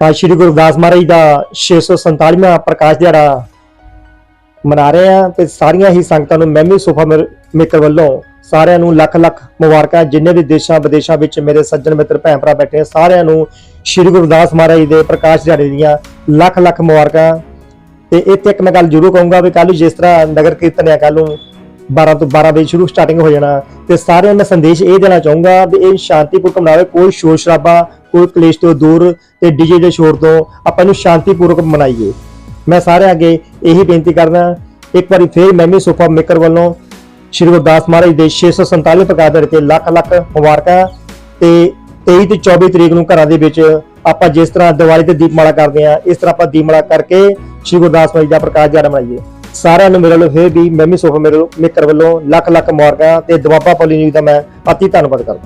ਅੱਜ ਸ਼੍ਰੀ ਗੁਰੂ ਰਵਿਦਾਸ ਮਹਾਰਾਜ ਦਾ 647ਵਾਂ ਪ੍ਰਕਾਸ਼ ਦਿਹਾੜਾ ਮਨਾ ਰਹੇ ਆ ਤੇ ਸਾਰੀਆਂ ਹੀ ਸੰਗਤਾਂ ਨੂੰ ਮੈਮੀ ਸੋਫਾ ਮੇਰ- ਮੇਕਰ ਵੱਲੋਂ ਸਾਰਿਆਂ ਨੂੰ ਲੱਖ ਲੱਖ ਮੁਬਾਰਕਾਂ, ਜਿੰਨੇ ਵੀ ਦੇਸ਼ਾਂ ਵਿਦੇਸ਼ਾਂ ਵਿੱਚ ਮੇਰੇ ਸੱਜਣ ਮਿੱਤਰ, ਭੈਣ ਭਰਾ ਬੈਠੇ ਆ, ਸਾਰਿਆਂ ਨੂੰ ਸ਼੍ਰੀ ਗੁਰੂ ਰਵਿਦਾਸ ਮਹਾਰਾਜ ਦੇ ਪ੍ਰਕਾਸ਼ ਦਿਹਾੜੇ ਦੀਆਂ ਲੱਖ ਲੱਖ ਮੁਬਾਰਕਾਂ। ਤੇ ਇੱਥੇ ਇੱਕ ਮੈਂ ਗੱਲ ਜ਼ਰੂਰ ਕਹੂੰਗਾ ਵੀ ਕੱਲ ਜਿਸ ਤਰ੍ਹਾਂ ਨਗਰ ਕੀਰਤਨ ਆ ਕੱਲ ਨੂੰ 12 ਤੋਂ 12 ਵਜੇ ਸ਼ੁਰੂ ਸਟਾਰਟਿੰਗ ਹੋ ਜਾਣਾ। ਤੇ ਸਾਰਿਆਂ ਨੂੰ ਮੈਂ ਸੰਦੇਸ਼ ਇਹ ਦੇਣਾ ਚਾਹੂੰਗਾ ਵੀ ਇਹ ਸ਼ਾਂਤੀਪੂਰਵਕ ਮਨਾਵੇ ਕੋਈ ਸ਼ੋਰ ਸ਼ਰਾਬਾ ਕੋਈ ਕਲੇਸ਼ ਤੋਂ ਦੂਰ ਤੇ ਡੀਜੇ ਦੇ ਸ਼ੋਰ ਤੋਂ ਆਪਾਂ ਇਹਨੂੰ ਸ਼ਾਂਤੀਪੂਰਵਕ ਮਨਾਈਏ। ਮੈਂ ਸਾਰਿਆਂ ਅੱਗੇ ਇਹੀ ਬੇਨਤੀ ਕਰਦਾ, ਇੱਕ ਵਾਰੀ ਫੇਰ ਮੈਮੀ ਸੋਫਾ ਮੇਕਰ ਵੱਲੋਂ ਸ਼੍ਰੀ ਗੁਰਦਾਸ ਮਹਾਰਾਜ ਦੇ 647 ਪ੍ਰਕਾਸ਼ ਦੇ ਤੇ ਲੱਖ ਲੱਖ ਮੁਬਾਰਕਾਂ ਤੇ 23 ਤੇ 24 ਤਰੀਕ ਨੂੰ ਘਰਾਂ ਦੇ ਵਿੱਚ ਆਪਾਂ ਜਿਸ ਤਰ੍ਹਾਂ ਦੀਵਾਲੀ ਤੇ ਦੀਪਮਾਲਾ ਕਰਦੇ ਆ ਇਸ ਤਰ੍ਹਾਂ ਆਪਾਂ ਦੀਪਮਾਲਾ ਕਰਕੇ ਸ਼੍ਰੀ ਗੁਰਦਾਸ ਮਹਾਰਾਜ ਦਾ ਪ੍ਰਕਾਸ਼ ਦਿਹਾੜਾ ਮਨਾਈਏ। ਸਾਰਿਆਂ ਨੂੰ ਮੇਰੇ ਵੱਲੋਂ ਫੇਰ ਵੀ ਮੈਮੀ ਸੋਫਾ ਮੇਰੇ ਮੇਕਰ ਵੱਲੋਂ ਲੱਖ ਲੱਖ ਮੁਬਾਰਕਾਂ ਤੇ ਦੁਆਬਾ ਪੋਲੀ ਨਿਊਜ਼ ਦਾ ਮੈਂ ਅਤੀ ਧੰਨਵਾਦ ਕਰਦਾ।